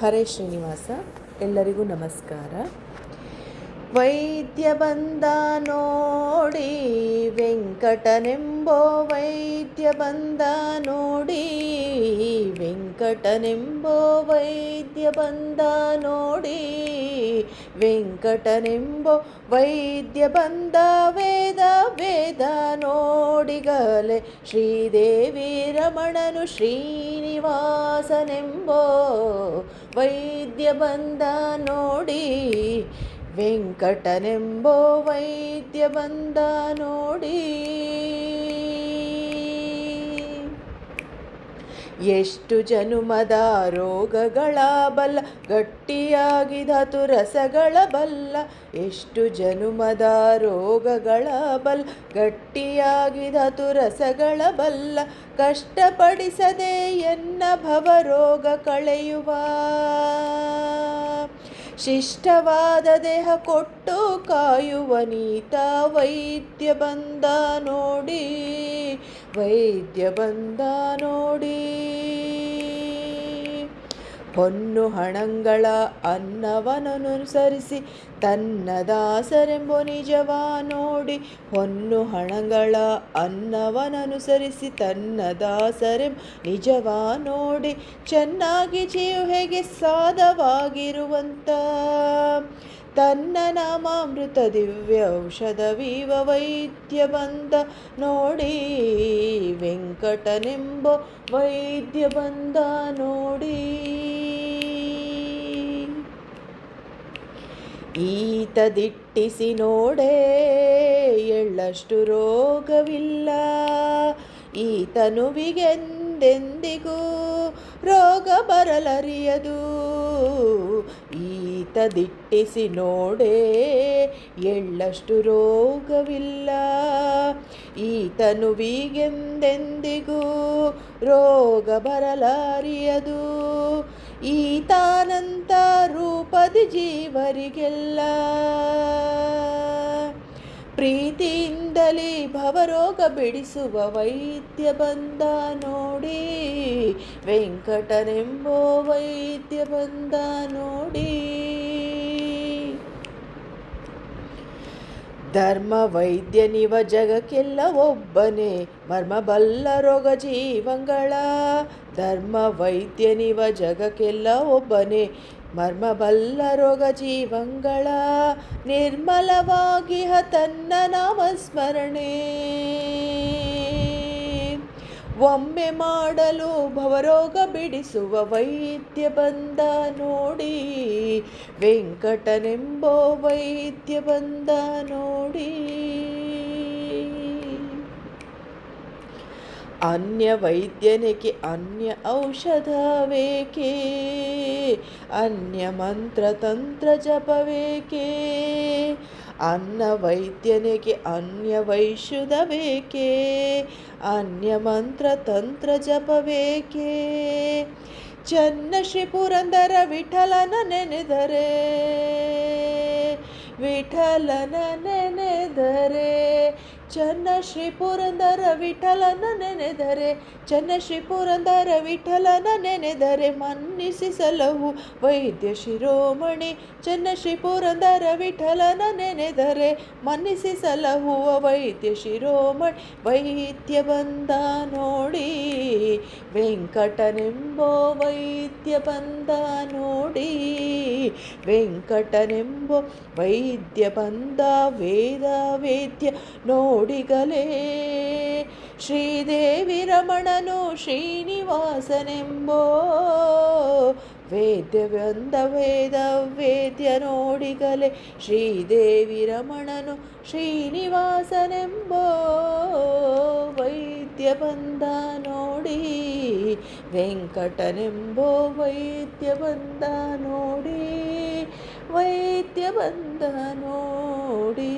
ಹರೇ ಶ್ರೀನಿವಾಸ, ಎಲ್ಲರಿಗೂ ನಮಸ್ಕಾರ. ವೈದ್ಯ ಬಂದ ನೋಡಿ, ವೆಂಕಟನೆಂಬೋ ವೈದ್ಯ ಬಂದ ನೋಡಿ, ವೆಂಕಟನೆಂಬೋ ವೈದ್ಯ ಬಂದ ನೋಡಿ. ವೆಂಕಟನೆಂಬೋ ವೈದ್ಯ ಬಂದ ವೇದ ವೇದ ನೋಡಿಗಲೆ. ಶ್ರೀದೇವಿ ರಮಣನು ಶ್ರೀನಿವಾಸನೆಂಬೋ ವೈದ್ಯ ಬಂದ ನೋಡಿ. ವೆಂಕಟನೆಂಬೋ ವೈದ್ಯ ಬಂದ ನೋಡಿ. ಎಷ್ಟು ಜನುಮದ ರೋಗಗಳ ಬಲ್ಲ, ಗಟ್ಟಿಯಾಗಿದ ತುರಸಗಳ ಬಲ್ಲ, ಎಷ್ಟು ಜನುಮದ ರೋಗಗಳ ಬಲ್ಲ, ಗಟ್ಟಿಯಾಗಿದ ತುರಸಗಳ ಬಲ್ಲ, ಕಷ್ಟಪಡಿಸದೆ ಎನ್ನ ಭವರೋಗ ಕಳೆಯುವ. ಶಿಷ್ಟವಾದ ದೇಹ ಕೊಟ್ಟು ಕಾಯುವ ನೀತ ವೈದ್ಯ ಬಂದ ನೋಡಿ ವೈದ್ಯ ಬಂದ ನೋಡಿ. ಹೊನ್ನು ಹಣಂಗಳ ಅನ್ನವನನುಸರಿಸಿ ತನ್ನ ದಾಸರೆಂಬ ನಿಜವ ನೋಡಿ ಹೊನ್ನು ಹಣಗಳ ಅನ್ನವನನುಸರಿಸಿ ತನ್ನ ದಾಸರೆಂಬ ನಿಜವ ನೋಡಿ ಚೆನ್ನಾಗಿ ಜೀವ ಹೇಗೆ ಸಾಧವಾಗಿರುವಂತ. ತನ್ನ ನಾಮಾಮೃತ ದಿವ್ಯ ಔಷಧವಿವ ವೈದ್ಯ ಬಂದ ನೋಡಿ ವೆಂಕಟನೆಂಬ ವೈದ್ಯ ಬಂದ ನೋಡಿ. ಈತ ದಿಟ್ಟಿಸಿ ನೋಡೇ ಎಳ್ಳಷ್ಟು ರೋಗವಿಲ್ಲ. ಈತನುವಿಗೆಂದೆಂದಿಗೂ ರೋಗ ಬರಲರಿಯದು. ಈತದಿಟ್ಟಿಸಿ ನೋಡೇ ಎಳ್ಳಷ್ಟು ರೋಗವಿಲ್ಲ. ಈತನುವಿಗೆಂದೆಂದಿಗೂ ರೋಗ ಬರಲಾರಿಯದು. ಈತಾನಂತ ರೂಪದಿ ಜೀವರಿಗೆಲ್ಲ. ಪ್ರೀತಿಯಿಂದಲೇ ಭವರೋಗ ಬಿಡಿಸುವ ವೈದ್ಯ ಬಂದ ನೋಡಿ ವೆಂಕಟನೆಂಬೋ ವೈದ್ಯ ಬಂದ ನೋಡಿ. ಧರ್ಮ ವೈದ್ಯನಿವ ಜಗಕ್ಕೆಲ್ಲ ಒಬ್ಬನೇ. ಮರ್ಮಬಲ್ಲ ರೋಗ ಜೀವಂಗಳ. ಧರ್ಮ ವೈದ್ಯನಿವ ಜಗಕ್ಕೆಲ್ಲ ಒಬ್ಬನೇ. ಮರ್ಮಬಲ್ಲ ರೋಗ ಜೀವಂಗಳ. ನಿರ್ಮಲವಾಗಿ ತನ್ನ ನಾಮಸ್ಮರಣೆ. ಒಮ್ಮೆ ಮಾಡಲು ಭವರೋಗ ಬಿಡಿಸುವ ವೈದ್ಯ ಬಂದ ನೋಡಿ. ವೆಂಕಟನೆಂಬೋ ವೈದ್ಯ ಬಂದ ನೋಡಿ. ಅನ್ಯ ವೈದ್ಯನಿಗೆ ಅನ್ಯ ಔಷಧವೇಕೆ ಅನ್ಯ ಮಂತ್ರ ತಂತ್ರ ಜಪವೇಕೆ ಅನ್ನ ವೈದ್ಯನಿಗೆ ಅನ್ಯ ವೈಷುಧವೇಕೆ ಅನ್ಯ ಮಂತ್ರ ತಂತ್ರ ಜಪವೇಕೆ ಚನ್ನ ಶ್ರೀ ಪುರಂದರ ವಿಠಲನ ನೆನೆದರೆ? ವಿಠಲನ ನೆನೆದರೆ? ಚನ್ನ ಶ್ರೀ ಪುರಂದರ ವಿಠಲನ ನೆನೆದರೆ ಚನ್ನ ಶ್ರೀ ಪುರಂದರ ವಿಠಲನ ನೆನೆದರೆ ಮನ್ನಿಸಿ ಸಲಹು ವೈದ್ಯ ಶಿರೋಮಣಿ ಚನ್ನ ಶ್ರೀ ಪುರಂದರ ವಿಠಲನ ನೆನೆದರೆ ಮನ್ನಿಸಿ ಸಲಹುವ ವೈದ್ಯ ಶಿರೋಮಣಿ, ವೈದ್ಯ ಬಂದ ನೋಡಿ ವೆಂಕಟನೆಂಬೋ ವೈದ್ಯ ಬಂದ ನೋಡಿ. ವೆಂಕಟನೆಂಬೋ ವೈದ್ಯ ಬಂದ ವೇದ ವೇದ್ಯ ನೋಡಿಗಲೇ. ಶ್ರೀದೇವಿ ರಮಣನು ಶ್ರೀನಿವಾಸನೆಂಬೋ ವೇದ್ಯ ಬಂದ ವೇದ ವೇದ್ಯ ನೋಡಿಗಲೆ. ಶ್ರೀದೇವಿ ರಮಣನು ಶ್ರೀನಿವಾಸನೆಂಬೋ ವೈದ್ಯ ಬಂದ ನೋಡಿ ವೆಂಕಟನೆಂಬೋ ವೈದ್ಯ ಬಂದ ನೋಡಿ ವೈದ್ಯ ಬಂದ ನೋಡಿ.